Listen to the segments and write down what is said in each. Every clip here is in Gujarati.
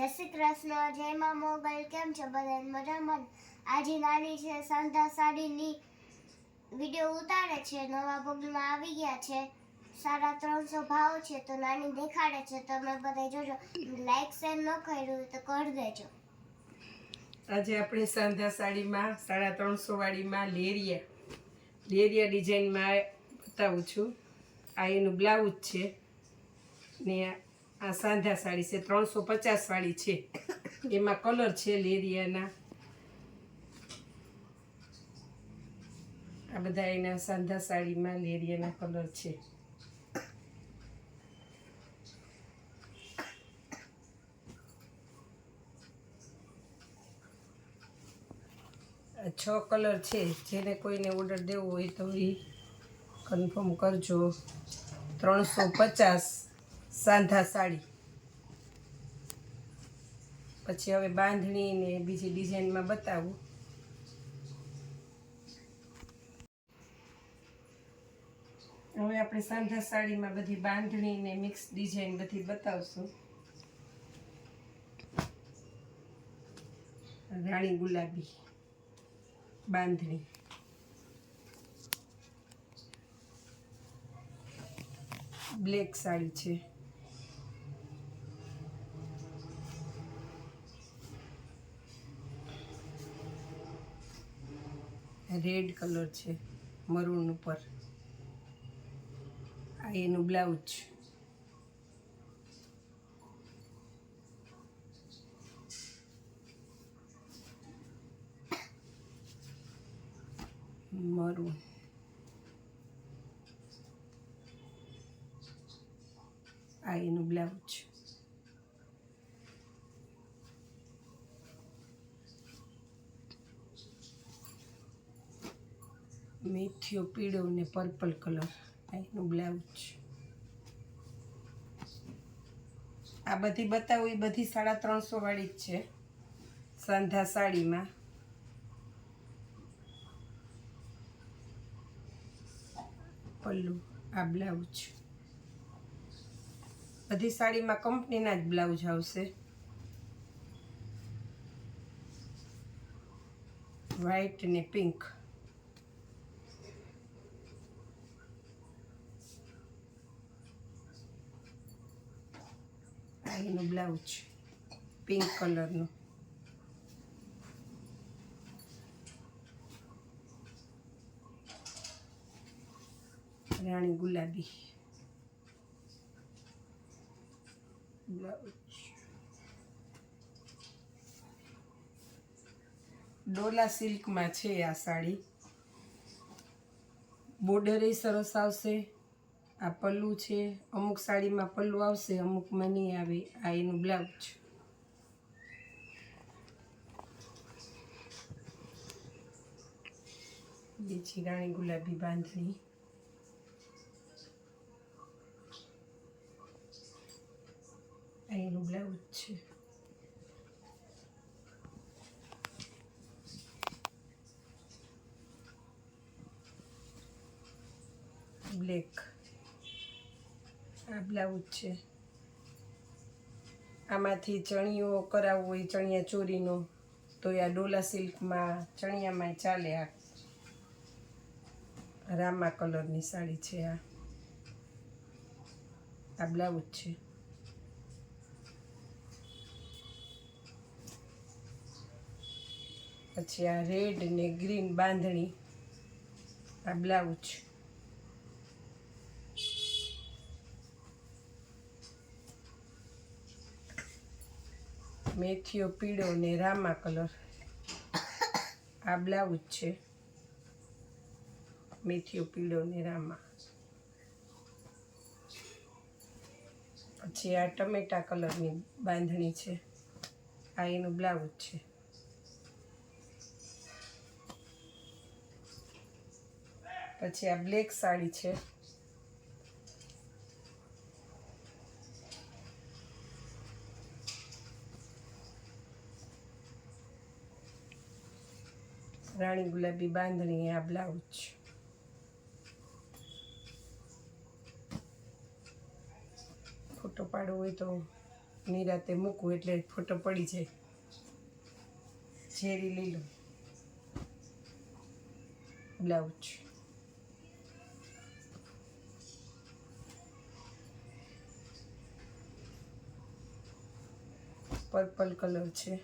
જય શ્રી કૃષ્ણ, જય માં મોગલ, કેમ છો બધા મજામાં? આજે નાની છે, સાંધા સાડીની વીડિયો ઉતારે છે, નવા પગમાં આવી ગયા છે. સાડા ત્રણસો ભાવ છે, તો નાની દેખાડે છે. તમે બધા જોજો. લાઈક શેર ન કર્યું તો કરી દેજો. આજે આપણે સાંધા સાડીમાં, સાડા ત્રણસો વાળીમાં લેરિયા લેરિયા ડિઝાઇનમાં બતાવું છું. આ એનું બ્લાઉઝ છે ને આ સાંધા સાડી છે, ત્રણસો પચાસ વાળી છે. એમાં કલર છે લેરિયાના. આ બધા એના સાંધા સાડીમાં લેરિયાના કલર છે. છ કલર છે, જેને કોઈને ઓર્ડર દેવો હોય તો એ કન્ફર્મ કરજો. ત્રણસો પચાસ. સાંધા સાડી. પછી હવે બાંધણી ને બીજી ડિઝાઇનમાં બતાવું. હવે આપણે સાંધા સાડીમાં બધી બાંધણી ને મિક્સ ડિઝાઇન બધી બતાવશું. રાણી ગુલાબી બાંધણી. બ્લેક સાડી છે. રેડ કલર છે મરૂન ઉપર. આ એનું બ્લાઉઝ મરૂન. આ એનું બ્લાઉઝ મેથીઓ પીળો ને પર્પલ કલર એનું બ્લાઉઝ આ બધી બતાવું, એ બધી સાડા ત્રણસો વાળી જ છે. સાંધા સાડીમાં. પલ્લુ, આ બ્લાઉઝ બધી સાડીમાં કંપનીના જ બ્લાઉઝ આવશે. વ્હાઈટ ને પિંક એનું બ્લાઉઝ, પિંક કલરનું રાણી ગુલાબી. બ્લાઉઝ. ડોલા સિલ્કમાં છે આ સાડી. બોર્ડર સરસ આવશે. આ પલ્લું છે. અમુક સાડીમાં પલ્લું આવશે, અમુકમાં નહીં આવે. આ એનું બ્લાઉઝ બીજી રાણી ગુલાબી બાંધણી. આ એનું બ્લાઉઝ છે. બ્લેક. આ બ્લાઉઝ છે. આમાંથી ચણિયો કરાવવો હોય, ચણિયા ચોરીનો, તો આ ડોલા સિલ્કમાં ચણિયામાં ચાલે આ. રામા કલરની સાડી છે આ. આ બ્લાઉઝ છે. પછી આ રેડ ને ગ્રીન બાંધણી, આ બ્લાઉઝ મેથીઓ પીળો ને રામા કલર. આ બ્લાઉઝ છે. મેથીઓ પીળો ને રામા. પછી આ ટમેટા કલરની બાંધણી છે. આ એનું બ્લાઉઝ છે. પછી આ બ્લેક સાડી છે. રાણી ગુલાબી બાંધણી આ બ્લાઉઝ ફોટો પાડવો હોય તો નિરાતે મૂકવું એટલે ફોટો પડી જાય. ઝેરી લીલું બ્લાઉઝ. પર્પલ કલર છે.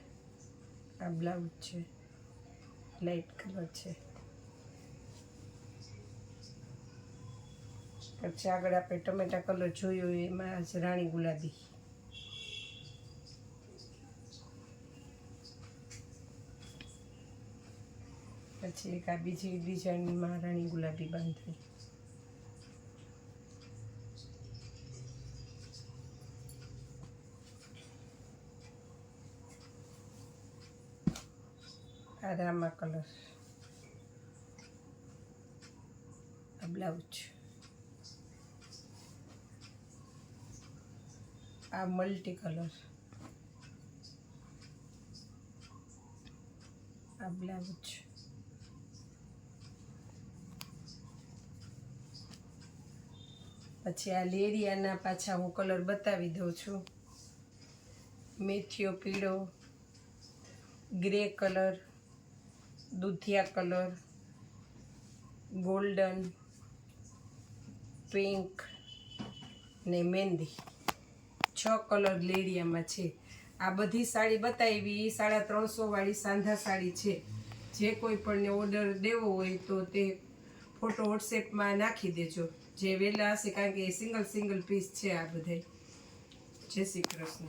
આ બ્લાઉઝ છે. લાઈટ કલર છે. પછી આગળ આપણે ટમેટા કલર જોયો, એમાં આજ રાણી ગુલાબી. પછી એક આ બીજી ડિઝાઇનમાં રાણી ગુલાબી બાંધવી આ રામા કલર. આ બ્લાઉઝ. આ મલ્ટી કલર આ બ્લાઉઝ. પછી આ લેરિયાના પાછા હું કલર બતાવી દઉં છું. મેથીઓ પીળો, ગ્રે કલર. દૂધિયા કલર, ગોલ્ડન, પિંક ને મહેંદી છ કલર લેરિયામાં છે. આ બધી સાડી બતાવી સાડા ત્રણસો વાળી સાંધા સાડી છે. જે કોઈ પણને ઓર્ડર દેવો હોય તો તે ફોટો વોટ્સએપમાં નાખી દેજો. જે વહેલા હશે, કારણ કે સિંગલ સિંગલ પીસ છે આ બધા જય શ્રી કૃષ્ણ.